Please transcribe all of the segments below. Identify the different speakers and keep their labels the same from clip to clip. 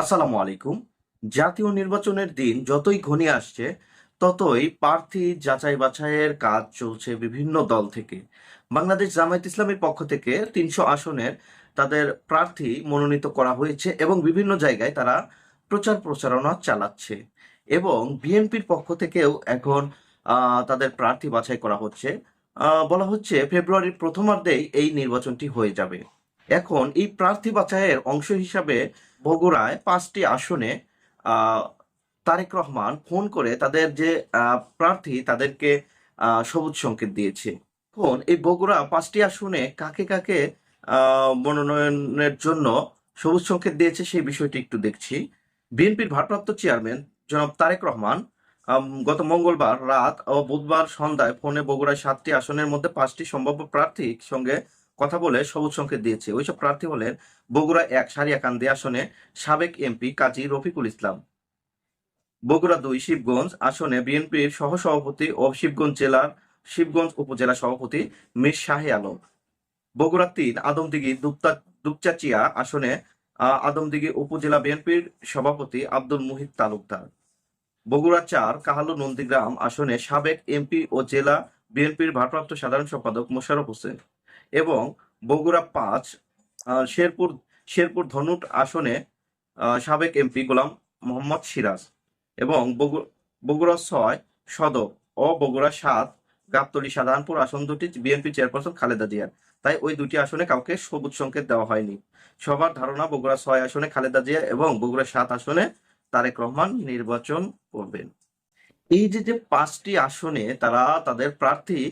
Speaker 1: আসসালামু আলাইকুম। জাতীয় নির্বাচনের দিন যতই ঘনিয়ে আসছে, ততই প্রার্থী যাচাই বাছাইয়ের কাজ চলছে বিভিন্ন দল থেকে। বাংলাদেশ জামায়াত ইসলামের পক্ষ থেকে তিনশো আসনের তাদের প্রার্থী মনোনীত করা হয়েছে এবং বিভিন্ন জায়গায় তারা প্রচার প্রচারণা চালাচ্ছে এবং বিএনপির পক্ষ থেকেও এখন তাদের প্রার্থী বাছাই করা হচ্ছে। বলা হচ্ছে ফেব্রুয়ারির প্রথমার্ধেই এই নির্বাচনটি হয়ে যাবে। এখন এই প্রার্থী বাছাইয়ের অংশ হিসাবে বগুড়ায় পাঁচটি আসনে তারেক রহমান ফোন করে তাদের যে প্রার্থী তাদেরকে সবুজ সংকেত দিয়েছে। এখন এই বগুড়া পাঁচটি আসনে কাকে কাকে মনোনয়নের জন্য সবুজ সংকেত দিয়েছে সেই বিষয়টি একটু দেখছি। বিএনপির ভারপ্রাপ্ত চেয়ারম্যান জনাব তারেক রহমান গত মঙ্গলবার রাত ও বুধবার সন্ধ্যায় ফোনে বগুড়ায় সাতটি আসনের মধ্যে পাঁচটি সম্ভাব্য প্রার্থীর সঙ্গে কথা বলে সবুজ সংকেত দিয়েছে। ওইসব প্রার্থী হলেন বগুড়া এক সারিয়াকান্দি আসনে সাবেক এমপি কাজী রফিকুল ইসলাম। বগুড়া দুই শিবগঞ্জ আসনে বিএনপির সহসভাপতি ও শিবগঞ্জ জেলার শিবগঞ্জ উপজেলা সভাপতি মীর শাহে আলম। বগুড়া তিন আদমদিঘি দুপচাচিয়া আসনে আদমদিঘি উপজেলা বিএনপির সভাপতি আব্দুল মুহিত তালুকদার। বগুড়া চার কাহালু নন্দীগ্রাম আসনে সাবেক এমপি ও জেলা বিএনপির ভারপ্রাপ্ত সাধারণ সম্পাদক মোশাররফ হোসেন। এবং বগুড়া পাঁচ শেরপুর শেরপুর ধনুট আসনে সাবেক এমপি গোলাম মোহাম্মদ সিরাজ এবং বগু- বগুড়া ছয় সদর ও বগুড়া সাত, গাবতলী সাধারণপুর আসন দুটি বিএনপি চেয়ারপারসন খালেদা জিয়ার। তাই ওই দুটি আসনে কাউকে সবুজ সংকেত দেওয়া হয়নি। সবার ধারণা বগুড়া ছয় আসনে খালেদা জিয়া এবং বগুড়া সাত আসনে তারেক রহমান নির্বাচন করবেন। এই যে যে পাঁচটি আসনে তারা তাদের প্রার্থী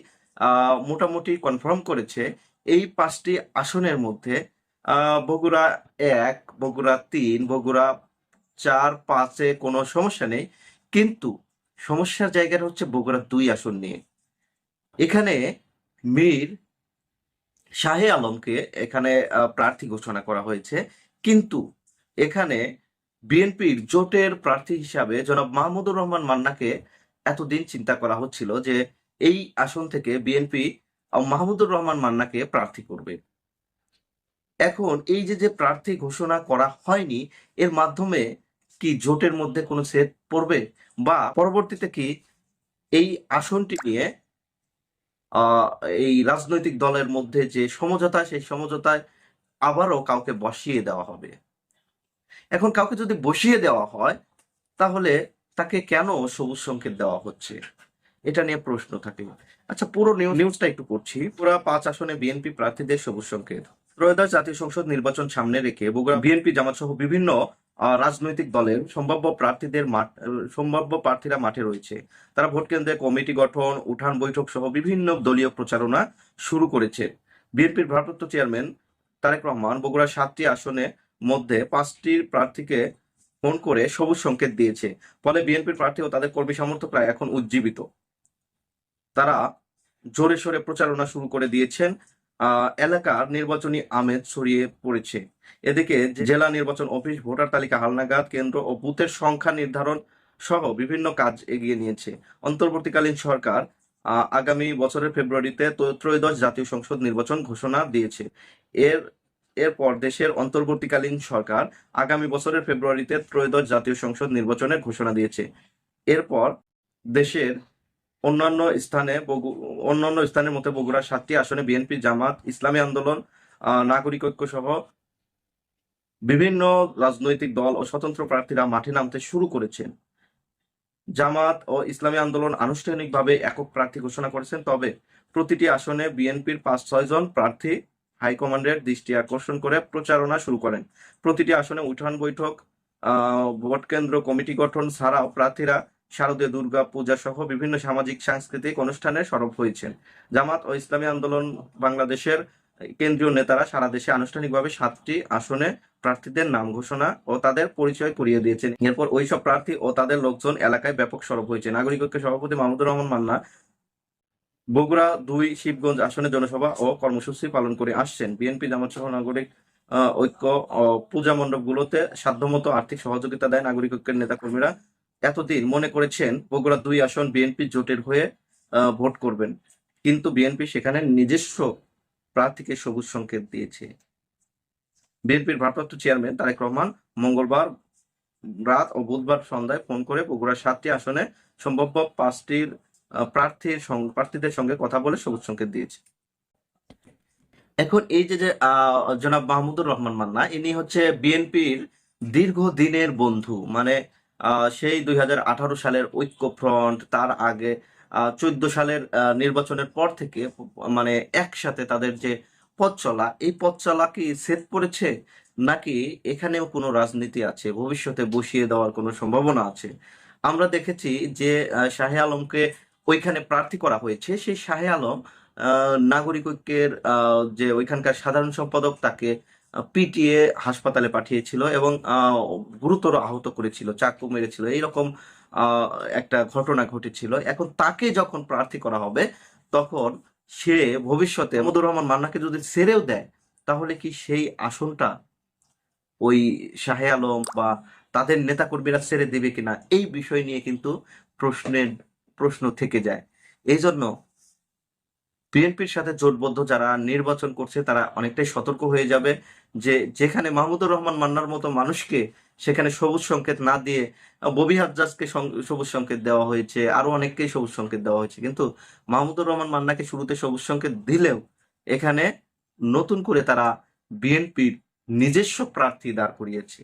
Speaker 1: মোটামুটি কনফার্ম করেছে এই পাঁচটি আসনের মধ্যে বগুড়া এক, বগুড়া তিন, বগুড়া চার, পাঁচে কোনো সমস্যা নেই। কিন্তু সমস্যার জায়গাটা হচ্ছে বগুড়া দুই আসন নিয়ে। এখানে মীর শাহে আলমকে এখানে প্রার্থী ঘোষণা করা হয়েছে। কিন্তু এখানে বিএনপির জোটের প্রার্থী হিসাবে জনাব মাহমুদুর রহমান মান্নাকে এতদিন চিন্তা করা হচ্ছিল যে এই আসন থেকে বিএনপি মাহমুদুর রহমান মান্নাকে প্রার্থী করবে। এখন এই যে যে প্রার্থী ঘোষণা করা হয়নি, এর মাধ্যমে কি জোটের মধ্যে কোনো সেট পড়বে? বা পরবর্তীতে কি এই আসনটি নিয়ে এই রাজনৈতিক দলের মধ্যে যে সমঝোতা, সেই সমঝোতায় আবারও কাউকে বসিয়ে দেওয়া হবে? এখন কাউকে যদি বসিয়ে দেওয়া হয়, তাহলে তাকে কেন সবুজ সংকেত দেওয়া হচ্ছে? এটা নিয়ে প্রশ্ন থাকে। আচ্ছা পুরো নিউ- নিউজটা একটু করছি পুরো পাঁচ আসনে বিএনপি প্রার্থীদের সবুজ সংকেত। ত্রয়োদশ জাতীয় সংসদ নির্বাচন সামনে রেখে বগুড়া বিএনপি জামাত সহ বিভিন্ন রাজনৈতিক দলের সম্ভাব্য প্রার্থীদের মাঠ সম্ভাব্য প্রার্থীরা মাঠে রয়েছে। তারা ভোট কেন্দ্রে কমিটি গঠন, উঠান বৈঠক সহ বিভিন্ন দলীয় প্রচারণা শুরু করেছে। বিএনপির ভারপ্রাপ্ত চেয়ারম্যান তারেক রহমান বগুড়া সাতটি আসনে মধ্যে পাঁচটি প্রার্থীকে ফোন করে সবুজ সংকেত দিয়েছে। ফলে বিএনপির প্রার্থী ও তাদের কর্মী সমর্থকরা এখন উজ্জীবিত। তারা জোরে সোরে প্রচারণা শুরু করে দিয়েছেন। এলাকার নির্বাচনী আমেজ ছড়িয়ে পড়েছে। এদিকে জেলা নির্বাচন অফিস, ভোটার তালিকা, হালনাগাদ কেন্দ্র ও বুথের সংখ্যা নির্ধারণ সহ বিভিন্ন কাজ এগিয়ে নিয়েছে। অন্তর্বর্তীকালীন সরকার আগামী বছরের ফেব্রুয়ারিতে ত্র- ত্রয়োদশ জাতীয় সংসদ নির্বাচন ঘোষণা দিয়েছে। এর, এরপর দেশের অন্তর্বর্তীকালীন সরকার আগামী বছরের ফেব্রুয়ারিতে ত্রয়োদশ জাতীয় সংসদ নির্বাচনের ঘোষণা দিয়েছে। এরপর দেশের অন্যান্য স্থানে অন্যান্য স্থানের মধ্যে বগুড়ার সাতটি আসনে বিএনপি, জামাত, ইসলামী আন্দোলন নাগরিক ঐক্য সহ বিভিন্ন রাজনৈতিক দল ও স্বতন্ত্র প্রার্থীরা মাঠে নামতে শুরু করেছেন। জামাত ও ইসলামী আন্দোলন আনুষ্ঠানিকভাবে একক প্রার্থী ঘোষণা করেছেন, তবে প্রতিটি আসনে বিএনপির পাঁচ, ছয় জন প্রার্থী হাইকমান্ডের দৃষ্টি আকর্ষণ করে প্রচারণা শুরু করেন। প্রতিটি আসনে উঠান বৈঠক ভোট কেন্দ্র কমিটি গঠন ছাড়াও প্রার্থীরা শারদীয় দুর্গা পূজা সহ বিভিন্ন সামাজিক, সাংস্কৃতিক অনুষ্ঠানে সরব হয়েছেন। জামাত ও ইসলামী আন্দোলন বাংলাদেশের কেন্দ্রীয় নেতারা সারা দেশে আনুষ্ঠানিকভাবে সাতটি আসনে প্রার্থীদের নাম ঘোষণা ও তাদের পরিচয় করিয়ে দিয়েছেন। এরপর ওইসব প্রার্থী ও তাদের লোকজন এলাকায় ব্যাপক সরব হয়েছে নাগরিক ঐক্য সভাপতি মাহমুদুর রহমান মান্না বগুড়া দুই শিবগঞ্জ আসনে জনসভা ও কর্মসূচি পালন করে আসছেন। বিএনপি জামাত সহ নাগরিক ঐক্য পূজা মণ্ডপগুলোতে সাধ্যমতো আর্থিক সহযোগিতা দেয় নাগরিক ঐক্যের নেতাকর্মীরা। এতদিন মনে করেছেন বগুড়া দুই আসন বিএনপি জোটের হয়ে ভোট করবেন। কিন্তু বিএনপি সেখানে নিজস্ব প্রার্থীকে সবুজ সংকেত দিয়েছে। বিএনপির ভারপ্রাপ্ত চেয়ারম্যান তারেক রহমান মঙ্গলবার রাত ও বুধবার সন্ধ্যায় ফোন করে বগুড়ার সাতটি আসনে সম্ভাব্য পাঁচটির প্রার্থীর প্রার্থীদের সঙ্গে কথা বলে সবুজ সংকেত দিয়েছে। এখন এই যে যে জনাব মাহমুদুর রহমান মান্না, ইনি হচ্ছে বিএনপির দীর্ঘদিনের বন্ধু। মানে সেই দুই হাজার আঠারো সালের ঐক্য ফ্রন্ট তার আগে চোদ্দ সালের নির্বাচনের পর থেকে মানে একসাথে তাদের যে পথ চলা এই পথ চলা কি সেট পড়েছে? নাকি এখানেও কোনো রাজনীতি আছে? ভবিষ্যতে বসিয়ে দেওয়ার কোনো সম্ভাবনা আছে? আমরা দেখেছি যে শাহে আলমকে ওইখানে প্রার্থী করা হয়েছে। সেই শাহে আলম নাগরিক ঐক্যের যে ওইখানকার সাধারণ সম্পাদক, তাকে পিটিয়ে হাসপাতালে পাঠিয়েছিল এবং গুরুতর আহত করেছিল, চাকু মেরেছিল। এইরকম একটা ঘটনা ঘটেছিল। এখন তাকে যখন প্রার্থী করা হবে, তখন সে ভবিষ্যতে মধুর রহমান মান্নাকে যদি ছেড়েও দেয়, তাহলে কি সেই আসনটা ওই শাহে আলম বা তাদের নেতাকর্মীরা ছেড়ে দেবে কিনা? এই বিষয় নিয়ে কিন্তু প্রশ্নের, প্রশ্ন থেকে যায়। এই জন্য বিএনপির সাথে জোটবদ্ধ যারা নির্বাচন করছে, তারা অনেকটাই সতর্ক হয়ে যাবে যে যেখানে মাহমুদুর রহমান মান্নার মতো মানুষকে সেখানে সবুজ সংকেত না দিয়ে ববি হাজ্জাজকে সবুজ সংকেত দেওয়া হয়েছে, আরও অনেককেই সবুজ সংকেত দেওয়া হয়েছে। কিন্তু মাহমুদুর রহমান মান্নাকে শুরুতে সবুজ সংকেত দিলেও এখানে নতুন করে তারা বিএনপির নিজস্ব প্রার্থী দাঁড় করিয়েছে।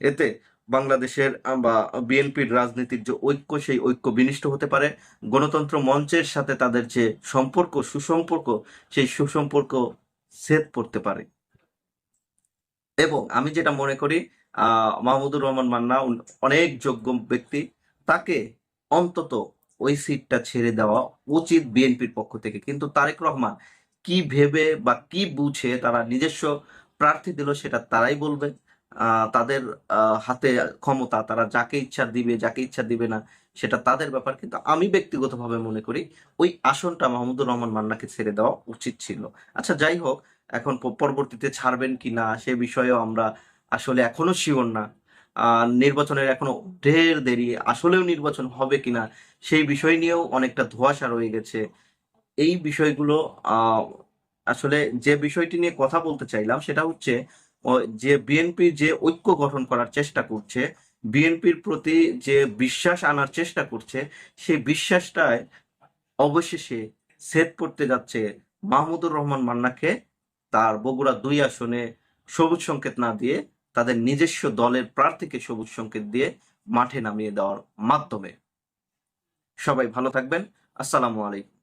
Speaker 1: এতে বাংলাদেশের বা বিএনপির রাজনীতির যে ঐক্য, সেই ঐক্য বিনিষ্ট হতে পারে। গণতন্ত্র মঞ্চের সাথে তাদের যে সম্পর্ক, সুসম্পর্ক, সেই সুসম্পর্ক ছেদ পড়তে পারে। এবং আমি যেটা মনে করি আহ মাহমুদুর রহমান মান্না অনেক যোগ্য ব্যক্তি। তাকে অন্তত ওই সিটটা ছেড়ে দেওয়া উচিত বিএনপির পক্ষ থেকে। কিন্তু তারেক রহমান কি ভেবে বা কি বুঝে, তারা নিজস্ব প্রার্থী দিল, সেটা তারাই বলবে। তাদের হাতে ক্ষমতা, তারা যাকে ইচ্ছা দিবে, যাকে ইচ্ছা দিবে না, সেটা তাদের ব্যাপার। কিন্তু আমি ব্যক্তিগতভাবে মনে করি, ওই আসনটা মাহমুদুর রহমান মান্নাকে ছেড়ে দেওয়া উচিত ছিল। আচ্ছা যাই হোক, এখন পরবর্তীতে ছাড়বেন কি না, সে বিষয়েও আমরা আসলে এখনও শিওর না। নির্বাচনের এখনও ঢের দেরি, আসলেও নির্বাচন হবে কিনা সেই বিষয় নিয়েও অনেকটা ধোঁয়াশা রয়ে গেছে। এই বিষয়গুলো আসলে যে বিষয়টি নিয়ে কথা বলতে চাইলাম, সেটা হচ্ছে যে বিএনপি যে ঐক্য গঠন করার চেষ্টা করছে বিএনপির প্রতি যে বিশ্বাস আনার চেষ্টা করছে, সেই বিশ্বাসটায় অবশেষে ছেদ পড়তে যাচ্ছে মাহমুদুর রহমান মান্নাকে তার বগুড়া দুই আসনে সবুজ সংকেত না দিয়ে, তাদের নিজস্ব দলের প্রার্থীকে সবুজ সংকেত দিয়ে মাঠে নামিয়ে দেওয়ার মাধ্যমে। সবাই ভালো থাকবেন। আসসালামু আলাইকুম।